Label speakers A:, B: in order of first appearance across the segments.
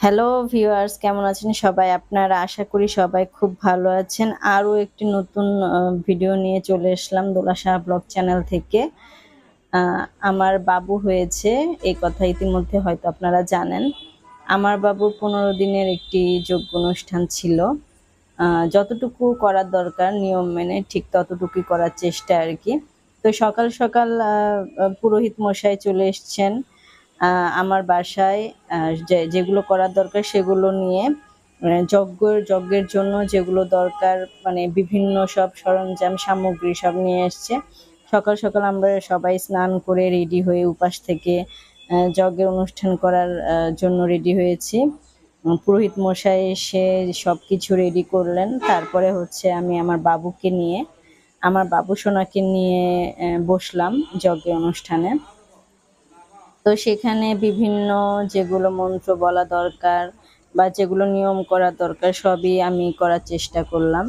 A: Hello viewers কেমন আছেন সবাই? আপনারা আশা করি সবাই খুব ভালো আছেন। আরও একটি নতুন ভিডিও নিয়ে চলে এসলাম দোলাশাহ ব্লগ চ্যানেল থেকে। আমার বাবু হয়েছে এই কথা ইতিমধ্যে হয়তো আপনারা জানেন। আমার বাবুর পনেরো দিনের একটি যোগ্য অনুষ্ঠান ছিল যতটুকু করার দরকার, নিয়ম মেনে ঠিক ততটুকুই করার চেষ্টা আর কি। তো সকাল সকাল পুরোহিত মশাই চলে এসছেন। আমার বাসায় যেগুলো করার দরকার সেগুলো নিয়ে যজ্ঞ যজ্ঞের জন্য যেগুলো দরকার মানে বিভিন্ন সব সরঞ্জাম, সামগ্রী সব নিয়ে এসছে। সকাল সকাল আমরা সবাই স্নান করে রেডি হয়ে উপাস থেকে যজ্ঞের অনুষ্ঠান করার জন্য রেডি হয়েছি। পুরোহিত মশাই এসে সব কিছু রেডি করলেন। তারপরে হচ্ছে আমি আমার বাবুকে নিয়ে, আমার বাবু সোনাকে নিয়ে বসলাম যজ্ঞের অনুষ্ঠানে। তো সেখানে বিভিন্ন যেগুলো মন্ত্র বলা দরকার বা যেগুলো নিয়ম করা দরকার সবই আমি করার চেষ্টা করলাম।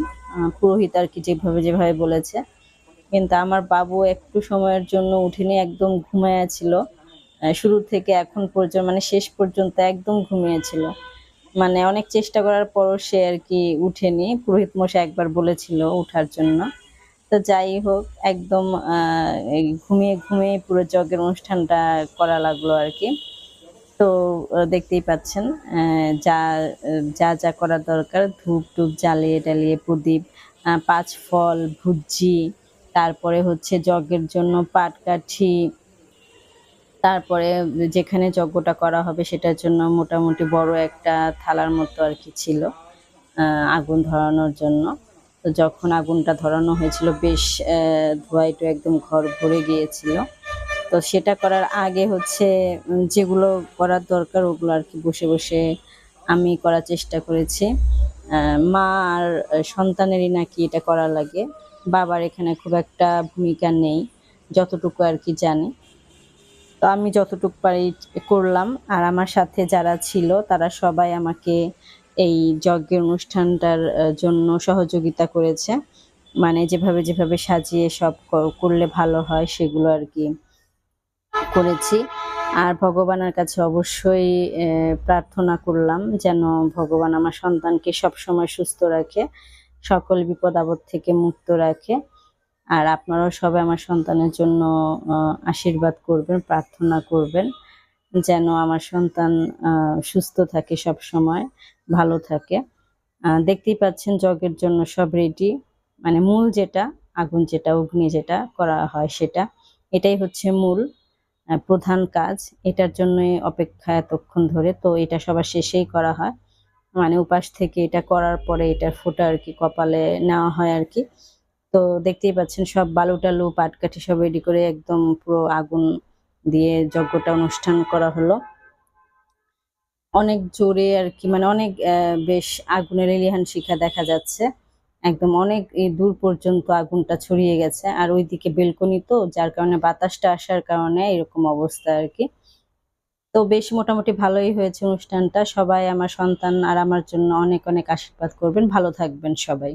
A: পুরোহিত আর কি যেভাবে যেভাবে বলেছে। কিন্তু আমার বাবু একটু সময়ের জন্য উঠেনি একদম ঘুমাইয়াছিল আহ, শুরু থেকে এখন পর্যন্ত মানে শেষ পর্যন্ত একদম ঘুমিয়েছিল মানে অনেক চেষ্টা করার পরও সে আর কি উঠেনি। পুরোহিত মশাই একবার বলেছিল উঠার জন্য। তো যাই হোক, একদম ঘুমিয়ে ঘুমিয়ে পুরো যজ্ঞের অনুষ্ঠানটা করা লাগল আর কি। তো দেখতেই পাচ্ছেন যা যা যা করার দরকার, ধূপ টুপ জ্বালিয়ে টালিয়ে প্রদীপ পাঁচ ফল, ভুজি, তারপরে হচ্ছে যজ্ঞের জন্য পাটকাঠি তারপরে যেখানে যজ্ঞটা করা হবে সেটার জন্য মোটামুটি বড় একটা থালার মতো আর কি ছিল আগুন ধরানোর জন্য। তো যখন আগুনটা ধরানো হয়েছিল, বেশ ধোঁয়ায় একদম ঘর ভরে গিয়েছিল। তো সেটা করার আগে হচ্ছে যেগুলো করার দরকার ওগুলো আর কি বসে বসে আমি করার চেষ্টা করেছি। মা আর সন্তানেরই নাকি এটা করা লাগে। বাবার এখানে খুব একটা ভূমিকা নেই, যতটুকু আর কি জানি। তো আমি যতটুকু পারি করলাম। আর আমার সাথে যারা ছিল, তারা সবাই আমাকে এই যজ্ঞের অনুষ্ঠানটার জন্য সহযোগিতা করেছে। মানে যেভাবে যেভাবে সাজিয়ে সব করলে ভালো হয় সেগুলো আর কি করেছি। আর ভগবানের কাছে অবশ্যই প্রার্থনা করলাম যেন ভগবান আমার সন্তানকে সবসময় সুস্থ রাখে, সকল বিপদ আপদ থেকে মুক্ত রাখে। আর আপনারাও সবাই আমার সন্তানের জন্য আশীর্বাদ করবেন, প্রার্থনা করবেন। যেন আমার সন্তান সুস্থ থাকে সব সময়, ভালো থাকে। দেখতেই পাচ্ছেন যজ্ঞের জন্য সব রেডি মানে মূল যেটা, আগুন যেটা, অগ্নি যেটা করা হয় সেটা, এটাই হচ্ছে মূল প্রধান কাজ। এটার জন্যই অপেক্ষা এতক্ষণ ধরে। তো এটা সবার শেষেই করা হয়। মানে উপাস থেকে এটা করার পরে এটার ফোটা আর কি কপালে নেওয়া হয় আর কি। তো দেখতেই পাচ্ছেন সব বালু টালু পাটকাঠি সব রেডি করে একদম পুরো আগুন দিয়ে যজ্ঞটা অনুষ্ঠান করা হলো। অনেক জোরে আর কি মানে অনেক বেশ আগুনের এলিহান শিখা দেখা যাচ্ছে। একদম অনেক দূর পর্যন্ত আগুনটা ছড়িয়ে গেছে। আর ওইদিকে বেলকনি তো, যার কারণে বাতাসটা আসার কারণে এরকম অবস্থা আর কি। তো বেশ মোটামুটি ভালোই হয়েছে অনুষ্ঠানটা। সবাই আমার সন্তান আর আমার জন্য অনেক অনেক আশীর্বাদ করবেন। ভালো থাকবেন সবাই।